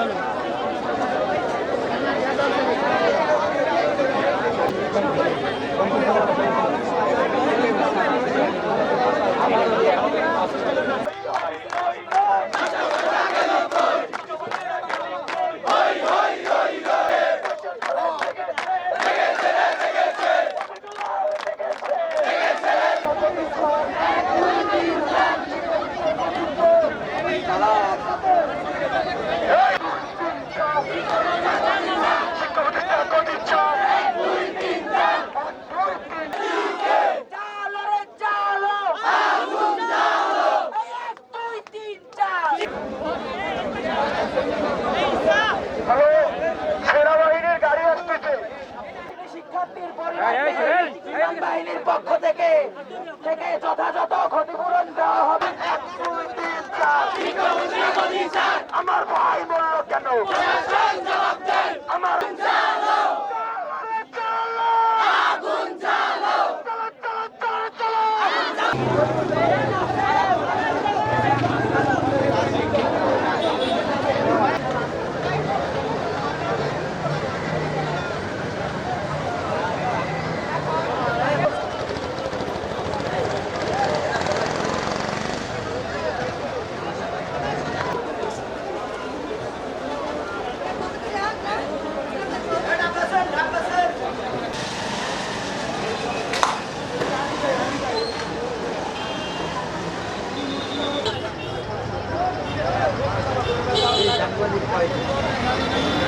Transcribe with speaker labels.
Speaker 1: ভালো বাহিনীর পক্ষ থেকে থেকে যথাযথ ক্ষতিপূরণ দেওয়া হবে। আমার ভাই বলল কেন? আমার আগুন quando ele pode.